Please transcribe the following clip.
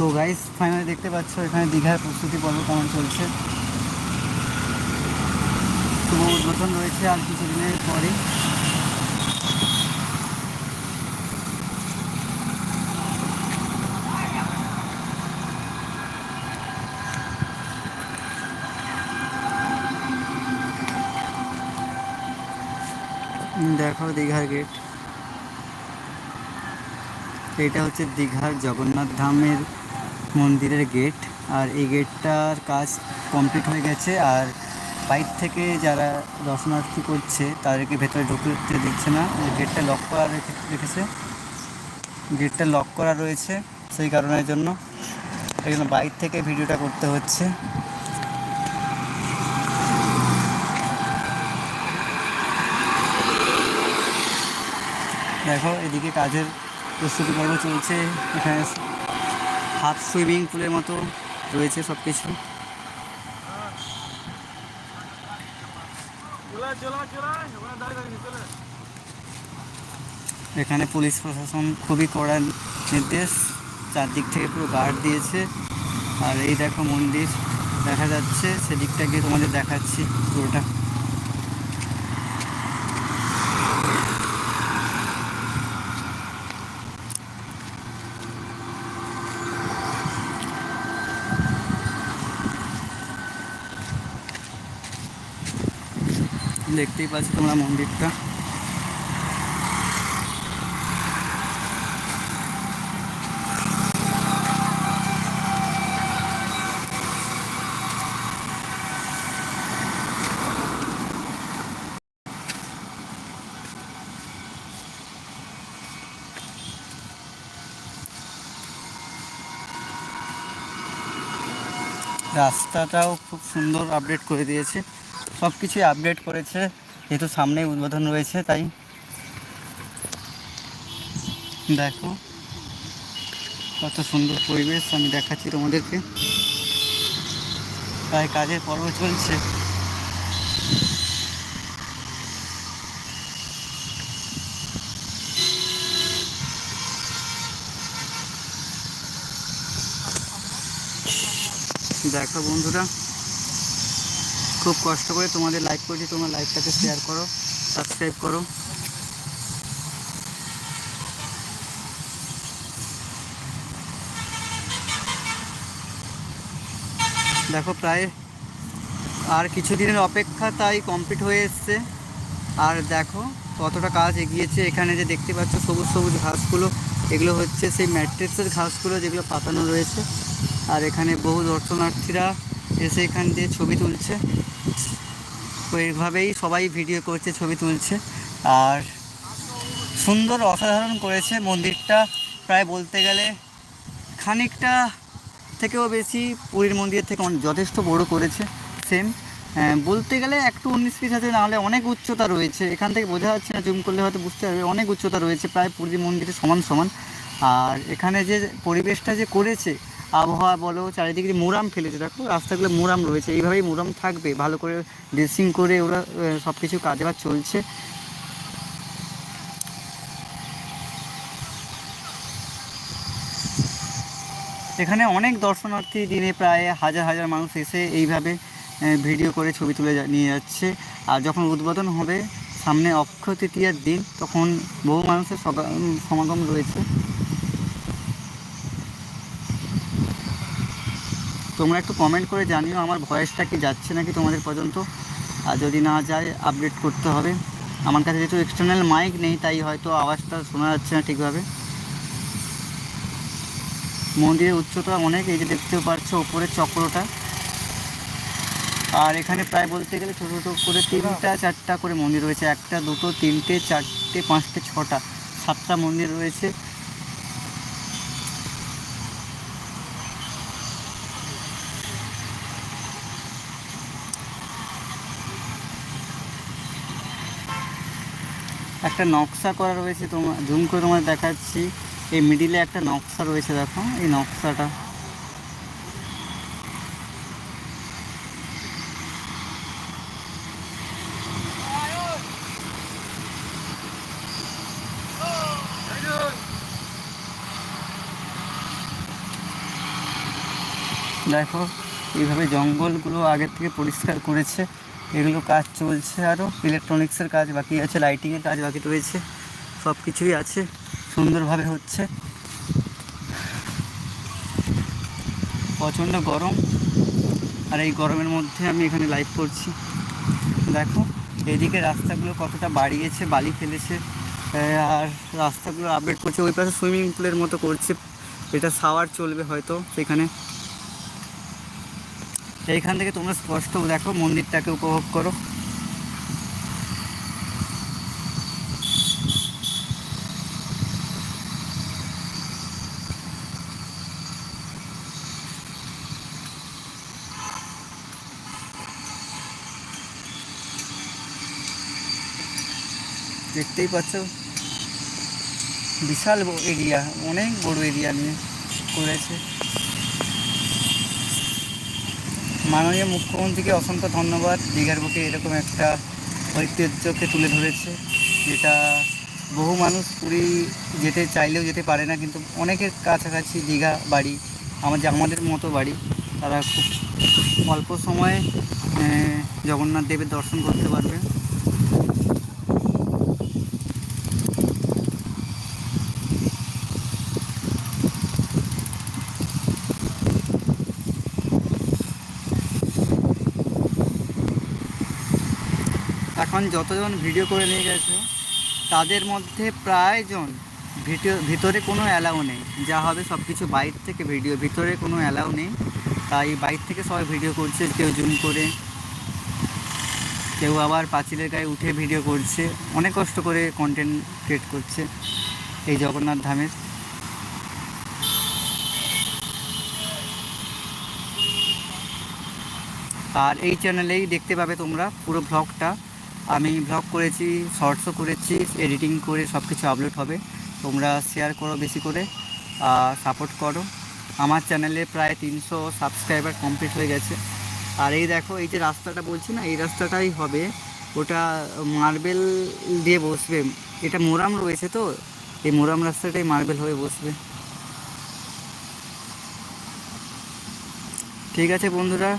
তো guys finally দেখতে পাচ্ছ এখানে দীঘার প্রস্তুতি পর্ব কেমন চলছে। শুভ উদ্বোধন রয়েছে আর কিছুদিনের পরে দেখো দীঘার গেট এটা হচ্ছে দীঘার জগন্নাথ ধামের মন্দিরের গেট আর এই গেটটার কাজ কমপ্লিট হয়ে গেছে, আর বাইর থেকে যারা দর্শনার্থী করছে, তাদেরকে ভেতরে ঢুকতে দিচ্ছে না। গেটটা লক করা রেখে রেখেছে। গেটটা লক করা রয়েছে সেই কারণের জন্য। এই জন্য বাইর থেকে ভিডিওটা করতে হচ্ছে। দেখো, এদিকে কাজের প্রস্তুতি পর্ব চলছে। এখানে হাফ সুইমিং পুলের মতো রয়েছে সব কিছু। এখানে পুলিশ প্রশাসন খুবই কড়া নির্দেশ চারদিক থেকে পুরো গার্ড দিয়েছে। আর এই দেখো মন্দির দেখা যাচ্ছে সেদিকটা গিয়ে তোমাদের দেখাচ্ছি পুরোটা। দেখতেই পাচ্ছ তোমরা মন্দিরটা। রাস্তাটাও খুব সুন্দর আপডেট করে দিয়েছে। সব কিছুই আপডেট করেছে, যেহেতু সামনেই উদ্বোধন রয়েছে, তাই। দেখো, কত সুন্দর পরিবেশ, আমি দেখাচ্ছি তোমাদেরকে। তাই কাজের পর্ব চলছে। দেখো বন্ধুরা খুব কষ্ট করে তোমাদের লাইক করছি, তোমার লাইকটাকে শেয়ার করো সাবস্ক্রাইব করো। দেখো প্রায় আর কিছুদিনের অপেক্ষা তাই কমপ্লিট হয়ে এসছে। আর দেখো কতটা কাজ এগিয়েছে, এখানে যে দেখতে পাচ্ছ সবুজ সবুজ ঘাসগুলো, এগুলো হচ্ছে সেই ম্যাট্রিক্সের ঘাসগুলো যেগুলো পাতানো রয়েছে। আর এখানে বহু দর্শনার্থীরা এসে এখান দিয়ে ছবি তুলছে। তো এইভাবেই সবাই ভিডিও করছে, ছবি তুলছে। আর সুন্দর, অসাধারণ করেছে মন্দিরটা। প্রায় বলতে গেলে খানিকটা থেকেও বেশি পুরীর মন্দিরের থেকে যথেষ্ট বড় করেছে সেম বলতে গেলে একটু উনিশ পিস আছে নাহলে অনেক উচ্চতা রয়েছে। এখান থেকে বোঝা যাচ্ছে না জুম করলে হয়তো বুঝতে পারবে, অনেক উচ্চতা রয়েছে, প্রায় পুরীর মন্দিরের সমান সমান। আর এখানে যে পরিবেশটা যে করেছে আবহাওয়া বলো, চারিদিকে মোরাম ফেলেছে, দেখো, রাস্তাগুলো মোরাম রয়েছে, এইভাবেই মোরাম থাকবে, ভালো করে ড্রেসিং করে ওরা সব কিছু কাজবাজ চলছে। এখানে অনেক দর্শনার্থী দিনে প্রায় হাজার হাজার মানুষ এসে এইভাবে ভিডিও করে ছবি তুলে নিয়ে যাচ্ছে। আর যখন উদ্বোধন হবে, সামনে অক্ষয় তৃতীয়ার দিন, তখন বহু মানুষের সমাগম রয়েছে। তোমরা একটু কমেন্ট করে জানিও, আমার ভয়েসটা কি যাচ্ছে নাকি তোমাদের পর্যন্ত? আর যদি না যায় আপডেট করতে হবে। আমার কাছে যেহেতু এক্সটার্নাল মাইক নেই, তাই হয়তো আওয়াজটা শোনা যাচ্ছে না ঠিকভাবে। মন্দিরের উচ্চতা অনেক, এই যে দেখতেও পারছ ওপরে চক্রটা। আর এখানে প্রায় বলতে গেলে ছোটো ছোটো করে তিনটা, চারটা করে মন্দির রয়েছে। একটা, দুটো, তিনটে, চারটে, পাঁচটে, ছটা, সাতটা মন্দির রয়েছে। একটা নকশা করা রয়েছে তোমার, জুম করে তোমার দেখাচ্ছি। এই মিডিলে একটা নকশা রয়েছে, দেখো, এই নকশাটা। দেখো, এইভাবে জঙ্গলগুলো আগের থেকে পরিষ্কার করেছে। এগুলো কাজ চলছে আরও ইলেকট্রনিক্সের কাজ বাকি আছে লাইটিংয়ের কাজ বাকি রয়েছে সব কিছুই আছে, সুন্দরভাবে হচ্ছে। প্রচণ্ড গরম, আর এই গরমের মধ্যে আমি এখানে লাইভ করছি। দেখো, এদিকে রাস্তাগুলো কতটা বাড়িয়েছে, বালি ফেলেছে আর রাস্তাগুলো আপডেট করছে, ওই পাশে সুইমিং পুলের মতো করছে। এটা সাওয়ার চলবে হয়তো সেখানে। এইখান থেকে তোমরা স্পষ্ট দেখো, মন্দিরটাকে উপভোগ করো। দেখতেই পাচ্ছ? বিশাল এরিয়া, অনেক বড় এরিয়া নিয়ে করেছে। মাননীয় মুখ্যমন্ত্রীকে অসংখ্য ধন্যবাদ। দীঘার বুকে এরকম একটা ঐতিহ্যকে তুলে ধরেছে, যেটা বহু মানুষ পুরী যেতে চাইলেও যেতে পারে না, কিন্তু অনেকের কাছাকাছি দীঘা বাড়ি আমার আমাদের মতো বাড়ি, তারা খুব অল্প সময়ে জগন্নাথ দেবের দর্শন করতে পারবে। এখন যতজন ভিডিও করে নিয়ে গেছে, তাদের মধ্যে প্রায়জন ভিডিও, ভিতরে কোনো অ্যালাউ নেই। যা হবে সব কিছু বাইর থেকে ভিডিও, ভিতরে কোনো অ্যালাউ নেই। তাই বাইর থেকে সবাই ভিডিও করছে, কেউ জুম করে, কেউ আবার পাঁচিলের গায়ে উঠে ভিডিও করছে। অনেক কষ্ট করে কন্টেন্ট ক্রিয়েট করছে এই জগন্নাথ ধামের। আর এই চ্যানেলেই দেখতে পাবে তোমরা পুরো ব্লগটা আমি ব্লগ করেছি শর্টসও করেছি এডিটিং করে সব কিছু আপলোড হবে। তোমরা শেয়ার করো বেশি করে, আর সাপোর্ট করো। আমার চ্যানেলে প্রায় তিনশো সাবস্ক্রাইবার কমপ্লিট হয়ে গেছে। আর এই দেখো, এই যে রাস্তাটা বলছি না, এই রাস্তাটাই হবে। ওটা মার্বেল দিয়ে বসবে। এটা মোরাম রয়েছে তো, এই মোরাম রাস্তাটাই মার্বেল হয়ে বসবে। ঠিক আছে বন্ধুরা